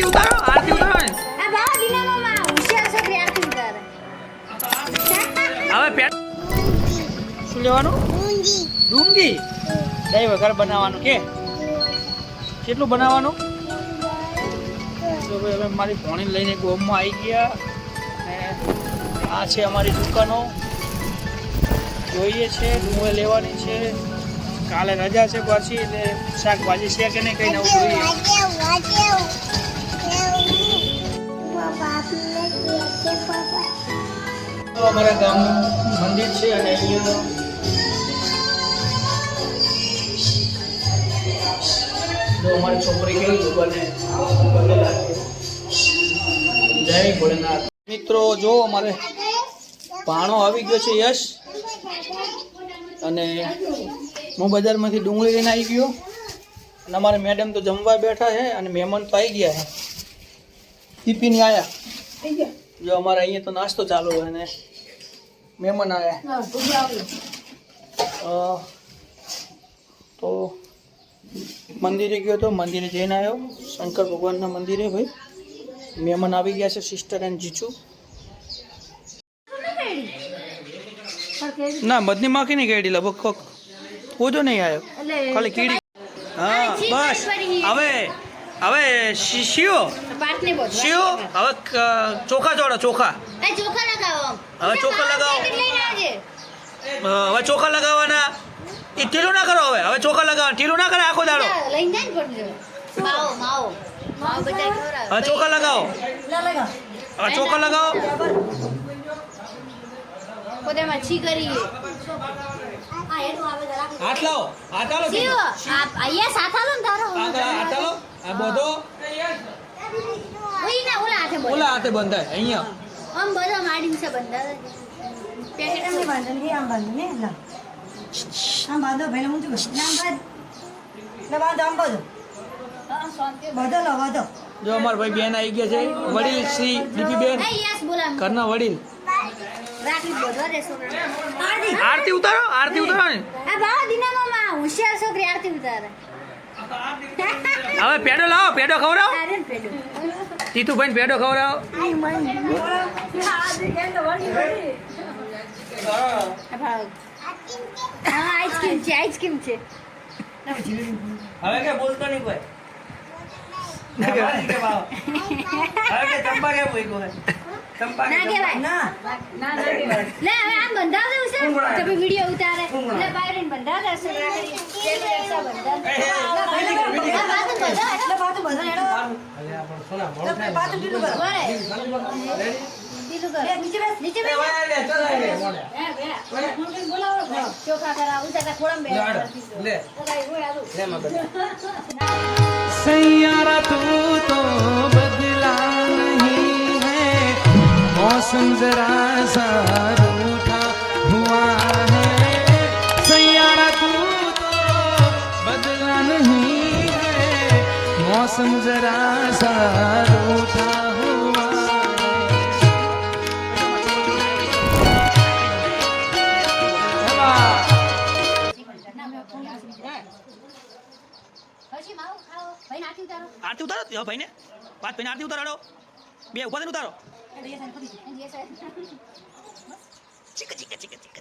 આરતી ઉતારો આરતી ઉતારો આ બાવા દિનામાં હોશિયાર છોકરી આરતી ઉતારે. હવે પેટ શું લેવાનું? ડુંગી. દહીં વગર બનાવવાનું કે? કેટલું બનાવવાનું? તો ભાઈ હવે મારી ભણી લઈને ગોમમાં આવી ગયા. અને આ છે અમારી દુકાનો. જોઈએ છે ડુંગળી લેવાની છે. કાલે રજા છે પાછી એટલે શાકભાજી છે કે નહીં કંઈ નવું જોઈએ. અમારા ગામનું મંદિર છે અને અહીંયા જો અમારી છોકરી કેવી દુકાને દુકાને જય ભોલેનાથ. મિત્રો જો અમારે પાણો આવી ગયો છે યશ. અને હું બજારમાંથી ડુંગળી લઈને આવી ગયો. અને અમારે મેડમ તો જમવા બેઠા છે અને મહેમાન તો આવી ગયા છે. ટિફિન આવ્યા જો અમારે અહીંયા તો નાસ્તો ચાલુ હોય અને મહેમાન આવ્યા તો મંદિરે ગયો તો મંદિરે જઈને આવ્યો શંકર ભગવાનના મંદિરે ભાઈ. મહેમાન આવી ગયા છે સિસ્ટર એન્ડ જીચુ ના મધની માખી નહીં કેડી લગભગ કોક ઓજો નહીં આવ્યો ખાલી કીડી. હા બસ. હવે હવે શિયો? શિયો? હવે ચોખા જોડો ચોખા. આ ચોખા લગાવો. હવે ચોખા લગાવો. હવે ચોખા લગાવવાના. એ ઢીલું ના કરો હવે. હવે ચોખા લગાવવાના. ઢીલું ના કરે આખો દાડો. હવે ચોખા લગાવો. હવે ચોખા લગાવો. આવે. હાથ લાવો. હાથ આલો શિવ, અહીંયા સાથ આવો ને આ બધો? ઓલા હાથે બોલ ઓલા હાથે બંધાય અહીંયા? આમ બધો માડીને છે બંધા પેકેટ આમ બાંધો ને આમ બાંધો ને. લા આમ બાંધો ભાઈ હું શું કરું? બાંધ. ને બાંધો આમ બાંધો. બાંધો લો જો અમાર ભાઈ બેન આવી ગયા છે. વડીલ શ્રી દીપી બેન ઘરના વડીલ. આરતી. ઉતારો આરતી ઉતારો ને. આ બાવા દિનામાં હોશિયાર છોકરી આરતી ઉતારે. હવે પેડો લાવો પેડો ખવડાવો. તારે ને પેડું. તીતુભાઈ પેડો ખવડાવો. હા આઈસ્ક્રીમ છે આઈસ્ક્રીમ છે. હવે કે બોલતો નહીં કોઈ? બંધાવ દેવું છે? વીડિયો ઉતારે. બંધાવ દે છે રાખડી પેલું એકસા બંધાવ દે લે બાજુ બંધાવ એટલે બાંધો બાંધો હેડો એ નીચે બેસ નીચે બેસ. હે બે બોલાવો. मौसम जरा सा रूठा हुआ પછી માવો ખાઓ ભાઈ નાખી ઉતારો આરતી ઉતારો જો ભાઈને પાંચ ભાઈને આરતી ઉતારો બે ઉભા થઈને ઉતારો જે સાહેબ ચીક ચીક ચીક ચીક